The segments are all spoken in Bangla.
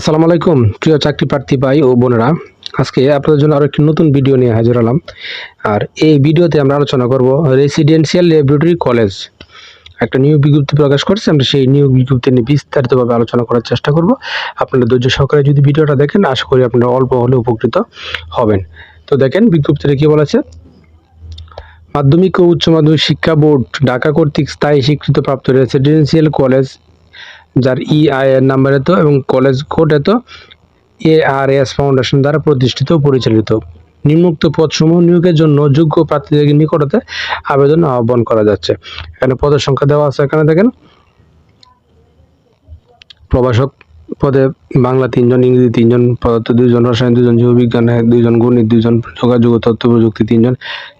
আসসালামু আলাইকুম, প্রিয় চাকরি প্রার্থী ভাই ও বোনেরা। আজকে আপনাদের জন্য আরও একটি নতুন ভিডিও নিয়ে হাজির হলাম। আর এই ভিডিওতে আমরা আলোচনা করব রেসিডেন্সিয়াল ল্যাবরেটরি কলেজ। একটা নিয়োগ বিজ্ঞপ্তি প্রকাশ করছে, আমরা সেই নিয়োগ বিজ্ঞপ্তি নিয়ে বিস্তারিতভাবে আলোচনা করার চেষ্টা করব। আপনারা ধৈর্য সহকারে যদি ভিডিওটা দেখেন, আশা করি আপনারা অল্প হলে উপকৃত হবেন। তো দেখেন, বিজ্ঞপ্তিতে কী বলেছে? মাধ্যমিক ও উচ্চ মাধ্যমিক শিক্ষা বোর্ড ঢাকা কর্তৃক স্থায়ী স্বীকৃতপ্রাপ্ত রেসিডেন্সিয়াল কলেজ যার ইআইএন নাম্বার এত এবং কলেজ কোড এত এ আর এস ফাউন্ডেশন দ্বারা প্রতিষ্ঠিত পরিচালিত। নিম্নোক্ত পদসমূহ নিয়োগের জন্য যোগ্য প্রার্থীদের নিকটতে আবেদন আহ্বান করা যাচ্ছে। এখানে পদের সংখ্যা দেওয়া আছে এখানে দেখেন। প্রভাষক পদে বাংলা তিনজন ইংরেজি তিনজন পদার্থ দুইজন রসায়ন দুজন জীববিজ্ঞান দুইজন গণিত দুইজন যোগাযোগ তথ্য প্রযুক্তি তিনজন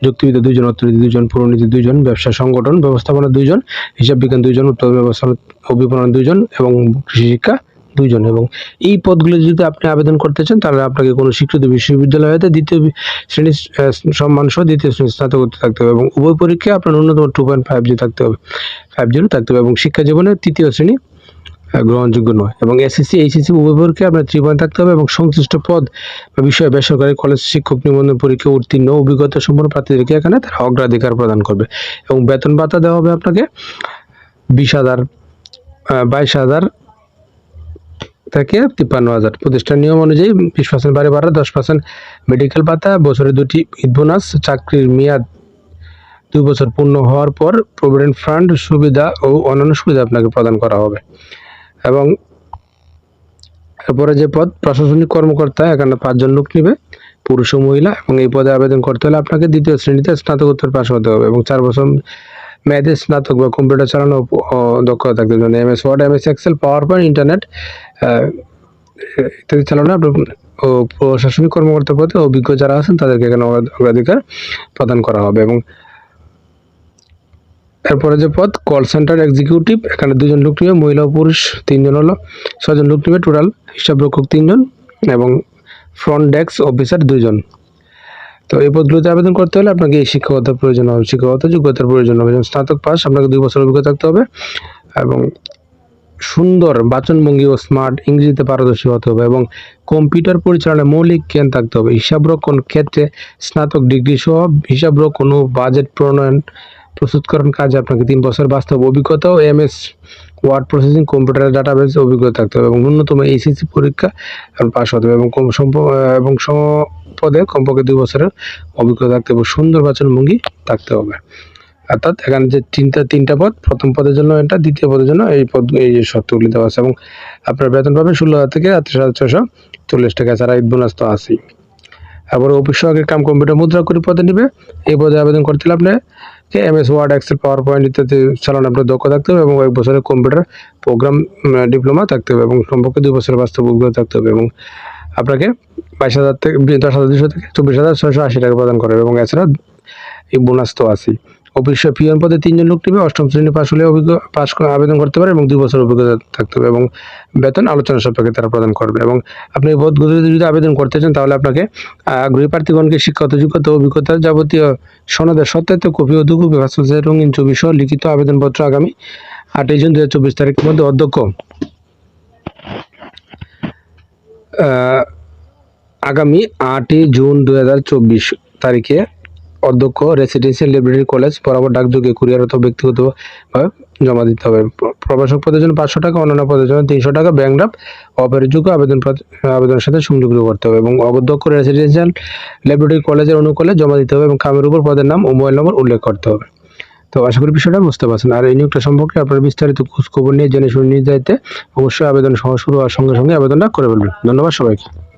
যুক্তিবিদ্যা দুইজন অর্থনীতি দুইজন পুরনীতি দুইজন ব্যবসা সংগঠন ব্যবস্থাপনা দুইজন হিসাব বিজ্ঞান দুইজন উত্তর ব্যবস্থাপনা ও বিপণন দুইজন এবং কৃষি শিক্ষা দুইজন এবং এই পদগুলো যদি আপনি আবেদন করতে চান তাহলে আপনাকে কোনো স্বীকৃত বিশ্ববিদ্যালয় হতে দ্বিতীয় শ্রেণির আহ, সম্মান সহ দ্বিতীয় শ্রেণির স্নাতকোত্তর থাকতে হবে এবং উভয় পরীক্ষায় আপনার ন্যূনতম টু পয়েন্ট ফাইভ জি থাকতে হবে ফাইভ জিরো থাকতে হবে এবং শিক্ষা জীবনে তৃতীয় শ্রেণি গ্রহণযোগ্য নয়। এবং এসএসসি এইচএসসি উভয় পরীক্ষায় আপনার থ্রি পয়েন্ট থাকতে হবে এবং সংশ্লিষ্ট পদ বা বিষয়ে বেসরকারি কলেজ শিক্ষক নিবন্ধন পরীক্ষা উত্তীর্ণ অভিজ্ঞতা সম্পন্ন প্রার্থীদেরকে এখানে তারা অগ্রাধিকার প্রদান করবে। এবং বেতন ভাতা দেওয়া হবে আপনাকে বিশ হাজার বাইশ হাজার থেকে তিপ্পান্ন হাজার। প্রতিষ্ঠান নিয়ম অনুযায়ী বিশ পার্সেন্ট বাড়ি ভাড়া, দশ পার্সেন্ট মেডিকেল ভাতা, বছরে দুটি ঈদ বোনাস চাকরির মেয়াদ দুই বছর পূর্ণ হওয়ার পর প্রভিডেন্ট ফান্ড সুবিধা ও অন্যান্য সুবিধা আপনাকে প্রদান করা হবে। এবং এরপরে যে পদ, প্রশাসনিক কর্মকর্তা, এখানে পাঁচজন লোক নেবে, পুরুষ ও মহিলা, এবং এই পদে আবেদন করতে হলে আপনাকে দ্বিতীয় শ্রেণীতে স্নাতকোত্তর পাশ হতে হবে এবং চার বছর মেয়াদে স্নাতক বা কম্পিউটার চালানো দক্ষতা থাকতে হবে M S word M S excel power point internet ইত্যাদি চালানো ও প্রশাসনিক কর্মকর্তা পদে অভিজ্ঞ যারা আছেন তাদেরকে এখানে অগ্রা- অগ্রাধিকার প্রদান করা হবে এবং এরপরে যে পদ কল সেন্টার এক্সিকিউটিভ এখানে দুজন লোক নেবে মহিলা ও পুরুষ তিনজন হলো। ছজন লোক নেবে টোটাল হিসাব রক্ষক তিনজন এবং ফ্রন্ট ডেস্ক অফিসার দুজন তো এই পদগুলোতে আবেদন করতে হলে আপনাকে এই শিক্ষকতার প্রয়োজন হবে। শিক্ষকতা, যোগ্যতার প্রয়োজন হবে। যেমন স্নাতক পাস, আপনাকে দুই বছর অভিজ্ঞতা থাকতে হবে এবং সুন্দর, বাচনভঙ্গি ও স্মার্ট ইংরেজিতে পারদর্শী হতে হবে এবং কম্পিউটার পরিচালনায় মৌলিক জ্ঞান থাকতে হবে। হিসাব রক্ষণ ক্ষেত্রে স্নাতক ডিগ্রি সহ হিসাব রক্ষণ ও বাজেট প্রণয়ন প্রস্তুতকরণ কাজে আপনাকে তিন বছর বাস্তব অভিজ্ঞতা ও M S word processing computer database অভিজ্ঞতা থাকতে হবে এবং ন্যূনতম এইচএসসি পরীক্ষা পাশ হতে হবে এবং কম এবং সম পদে কমপক্ষে দুই বছরের অভিজ্ঞতা থাকতে হবে সুন্দর বাচনভঙ্গি থাকতে হবে। অর্থাৎ এখানে যে তিনটা তিনটা পদ, প্রথম পদের জন্য এটা, দ্বিতীয় পদের জন্য এই পদ এই শর্তগুলি দেওয়া আছে এবং আপনার বেতন পাবেন ষোলো হাজার থেকে আটত্রিশ হাজার ছশো চল্লিশ টাকা ছাড়া ঈদ তো আছেই। তারপরে অফিস সহকারী কাম কম্পিউটার মুদ্রা করে পদে নেবে। এই পদে আবেদন করতে হলে আপনাকে M S word, excel power point ইত্যাদি চালানো আপনার দক্ষ থাকতে হবে এবং এক বছরের কম্পিউটার প্রোগ্রাম ডিপ্লোমা থাকতে হবে এবং সম্পর্কে দুই বছরের বাস্তব অভিজ্ঞতা থাকতে হবে এবং আপনাকে বাইশ হাজার থেকে দশ হাজার দুশো থেকে চব্বিশ হাজার ছয়শো আশি টাকা প্রদান করবে এবং এছাড়া এই বোনাস তো আছেই। অফিস পিয়ন পদে তিনজন লোক নেবে অষ্টম শ্রেণি পাশ হলে অভিজ্ঞ পাশ আবেদন করতে পারে এবং দুই বছর অভিজ্ঞতা থাকতে হবে এবং বেতন আলোচনা সাপেক্ষে তারা প্রদান করবে। এবং আপনি পদগুলিতে যদি আবেদন করতে চান, তাহলে আপনাকে আগ্রহী প্রার্থীগণকে শিক্ষাগত যোগ্যতা, অভিজ্ঞতা যাবতীয় সনদের সত্যায়িত কপি ও দুকপি ভাস্কর্যের রঙিন ছবি সহ লিখিত আবেদনপত্র আগামী আটই জুন দু হাজার চব্বিশ তারিখের মধ্যে অধ্যক্ষ। আগামী আটই জুন দু হাজার চব্বিশ তারিখে অধ্যক্ষ রেসিডেন্সিয়াল লাইব্রেরি কলেজ বরাবর ডাকযোগে কুরিয়ার অথবা ব্যক্তিগতভাবে জমা দিতে হবে। প্র- প্রভাষক পদের জন্য পাঁচশো টাকা, অন্যান্য পদের জন্য তিনশো টাকা ব্যাংক ড্রাফট অপরিযোগ্য আবেদন আবেদনের সাথে সংযুক্ত করতে হবে এবং অধ্যক্ষ রেসিডেন্সিয়াল লাইব্রেরি কলেজের অনুকূলে জমা দিতে হবে এবং কামের উপর পদের নাম ও মোবাইল নম্বর উল্লেখ করতে হবে। তো আশা করি বিষয়টা বুঝতে পারছেন। আর এই নিয়োগটা সম্পর্কে আপনার বিস্তারিত খোঁজ খবর নিয়ে জেনে শুনে নিয়ে যাইতে অবশ্যই আবেদন সহ শুরু হওয়ার সঙ্গে সঙ্গে আবেদনটা করে ফেলবেন। ধন্যবাদ সবাইকে।